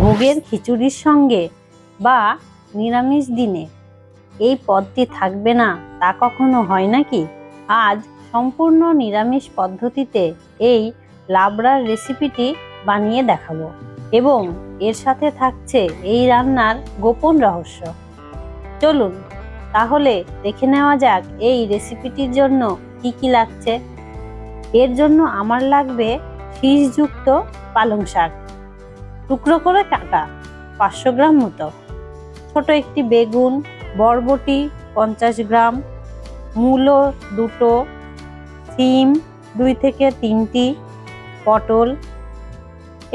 ভোগের খিচুড়ির সঙ্গে বা নিরামিষ দিনে এই পদটি থাকবে না, তা কখনো হয় নাকি? আজ সম্পূর্ণ নিরামিষ পদ্ধতিতে এই লাবড়ার রেসিপিটি বানিয়ে দেখাবো এবং এর সাথে থাকছে এই রান্নার গোপন রহস্য। চলুন, তাহলে দেখে নেওয়া যাক এই রেসিপিটির জন্য কি কি লাগছে। এর জন্য আমার লাগবে শীষযুক্ত পালং শাক টুকরো করে কাটা পাঁচশো গ্রাম মতো। ছোট একটি বেগুন, বরবটি, পঞ্চাশ গ্রাম, মূলো দুটো, সিম দুই থেকে তিনটি, পটল,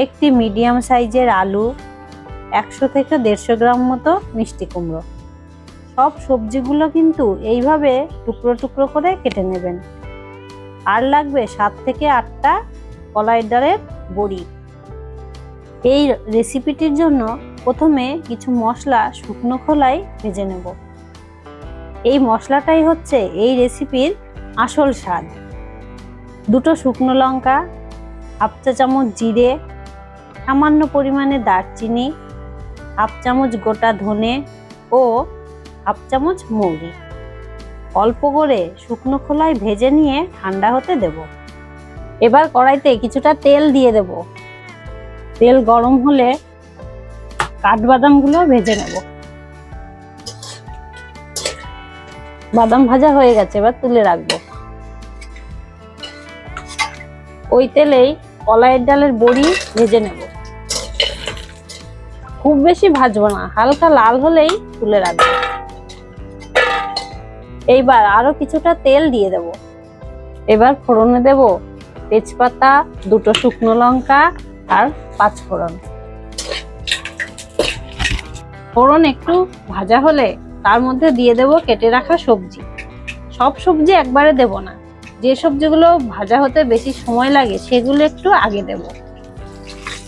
একটি মিডিয়াম সাইজের আলু, একশো থেকে দেড়শো গ্রাম মতো মিষ্টি কুমড়ো। সব সবজিগুলো কিন্তু এইভাবে টুকরো টুকরো করে কেটে নেবেন। আর লাগবে সাত থেকে আটটা কলাই ডালের বড়ি। এই রেসিপিটির জন্য প্রথমে কিছু মশলা শুকনো খোলায় ভেজে নেব। এই মশলাটাই হচ্ছে এই রেসিপির আসল স্বাদ। দুটো শুকনো লঙ্কা, হাফ চা চামচ জিরে, সামান্য পরিমাণে দারচিনি, হাফ চামচ গোটা ধনে ও হাফ চামচ মৌরি। অল্প করে শুকনো খোলায় ভেজে নিয়ে ঠান্ডা হতে দেব। এবার কড়াইতে কিছুটা তেল দিয়ে দেব। তেল গরম হলে কাঠবাদামগুলো ভেজে নেব। বাদাম ভাজা হয়ে গেছে, এবার তুলে রাখব। ওই তেলেই কলাইয়ের ডালের বড়ি ভেজে নেব। খুব বেশি ভাজবো না, হালকা লাল হলেই তুলে রাখব। এইবার আরও কিছুটা তেল দিয়ে দেব। এবার ফোড়নে দেব তেজপাতা, দুটো শুকনো লঙ্কা আর পাঁচ ফোড়ন। ফোড়ন একটু ভাজা হলে তার মধ্যে দিয়ে দেব কেটে রাখা সবজি। সব সবজি একবারে দেব না। যে সবজিগুলো ভাজা হতে বেশি সময় লাগে সেগুলো একটু আগে দেব।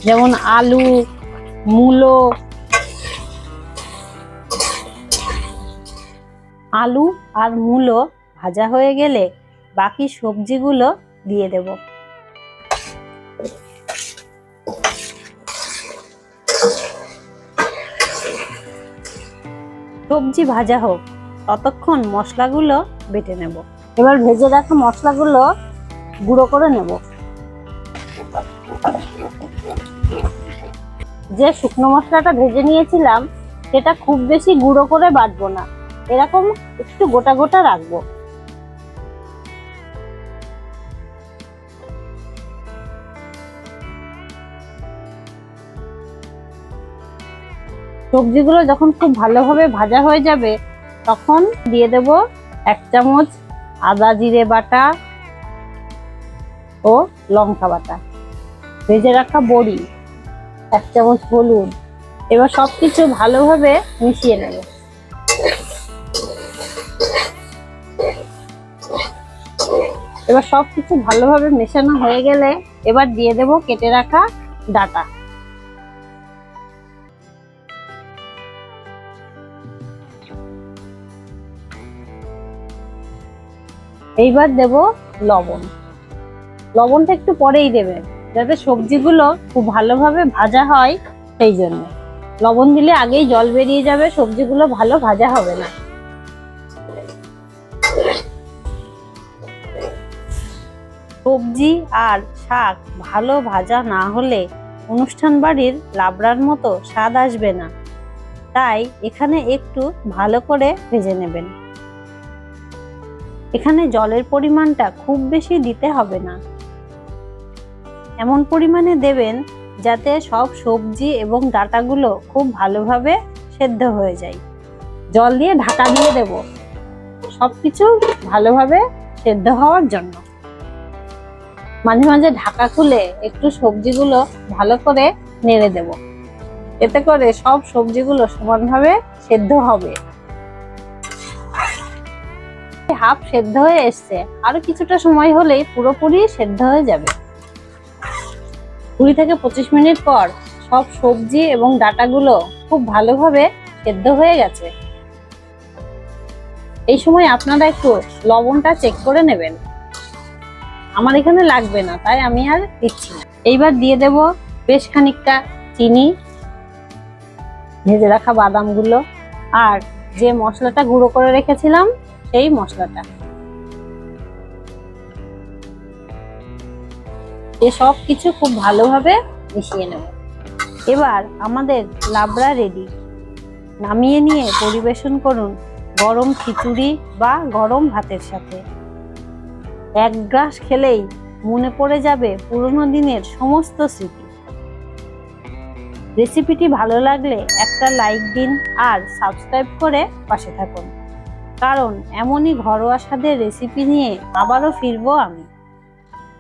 যেমন আলু, মূলো, আলু আর মূলো ভাজা হয়ে গেলে বাকি সবজিগুলো দিয়ে দেব। সবজি ভাজা হোক, ততক্ষণ মশলাগুলো বেটে নেব। এবার ভেজে রাখা মশলাগুলো গুঁড়ো করে নেব। যে শুকনো মশলাটা ভেজে নিয়েছিলাম, সেটা খুব বেশি গুঁড়ো করে বাটবো না। এরকম একটু গোটা গোটা রাখব। সবজিগুলো যখন খুব ভালোভাবে ভাজা হয়ে যাবে, তখন দিয়ে দেব এক চামচ আদা জিরে বাটা ও লঙ্কা বাটা। ভেজে রাখা বড়ি, এক চামচ হলুদ। এবার সবকিছু ভালোভাবে মিশিয়ে নেব। এবার সবকিছু ভালোভাবে মেশানো হয়ে গেলে এবার দিয়ে দেব কেটে রাখা ডাটা। এইবার দেব লবণ। লবণটা একটু পরেই দেবেন যাতে সবজিগুলো খুব ভালোভাবে ভাজা হয় সেই জন্য। লবণ দিলে আগেই জল বেরিয়ে যাবে, সবজিগুলো ভালো ভাজা হবে না। সবজি আর শাক ভালো ভাজা না হলে অনুষ্ঠান বাড়ির লাবড়ার মতো স্বাদ আসবে না। তাই এখানে একটু ভালো করে ভেজে নেবেন। এখানে জলের পরিমাণটা খুব বেশি দিতে হবে না। এমন পরিমাণে দেবেন যাতে সব সবজি এবং ডাটাগুলো খুব ভালোভাবে সেদ্ধ হয়ে যায়। জল দিয়ে ঢাকা দিয়ে দেব সবকিছু ভালোভাবে সেদ্ধ হওয়ার জন্য। মাঝে মাঝে ঢাকা খুলে একটু সবজিগুলো ভালো করে নেড়ে দেব। এতে করে সব সবজিগুলো সমানভাবে সেদ্ধ হবে। হাফ সেদ্ধ হয়ে এসছে। আরও কিছুটা সময় হলেই পুরোপুরি সেদ্ধ হয়ে যাবে। কুড়ি থেকে পঁচিশ মিনিট পর সব সবজি এবং ডাটাগুলো খুব ভালোভাবে সেদ্ধ হয়ে গেছে। এই সময় আপনারা একটু লবণটা চেক করে নেবেন। আমার এখানে লাগবে না, তাই আমি আর দিচ্ছি এইবার দিয়ে দেব বেশ খানিকটা চিনি, ভেজে রাখা বাদামগুলো, আর যে মশলাটা গুঁড়ো করে রেখেছিলাম সেই মশলাটা। সব কিছু খুব ভালোভাবে মিশিয়ে নেব। এবার আমাদের লাবড়া রেডি নামিয়ে নিয়ে পরিবেশন করুন গরম খিচুড়ি বা গরম ভাতের সাথে। এক গ্রাস খেলেই মনে পড়ে যাবে পুরোনো দিনের সমস্ত স্মৃতি। রেসিপিটি ভালো লাগলে একটা লাইক দিন আর সাবস্ক্রাইব করে পাশে থাকুন। কারণ এমনই ঘরোয়া স্বাদের রেসিপি নিয়ে আবারও ফিরবো আমি।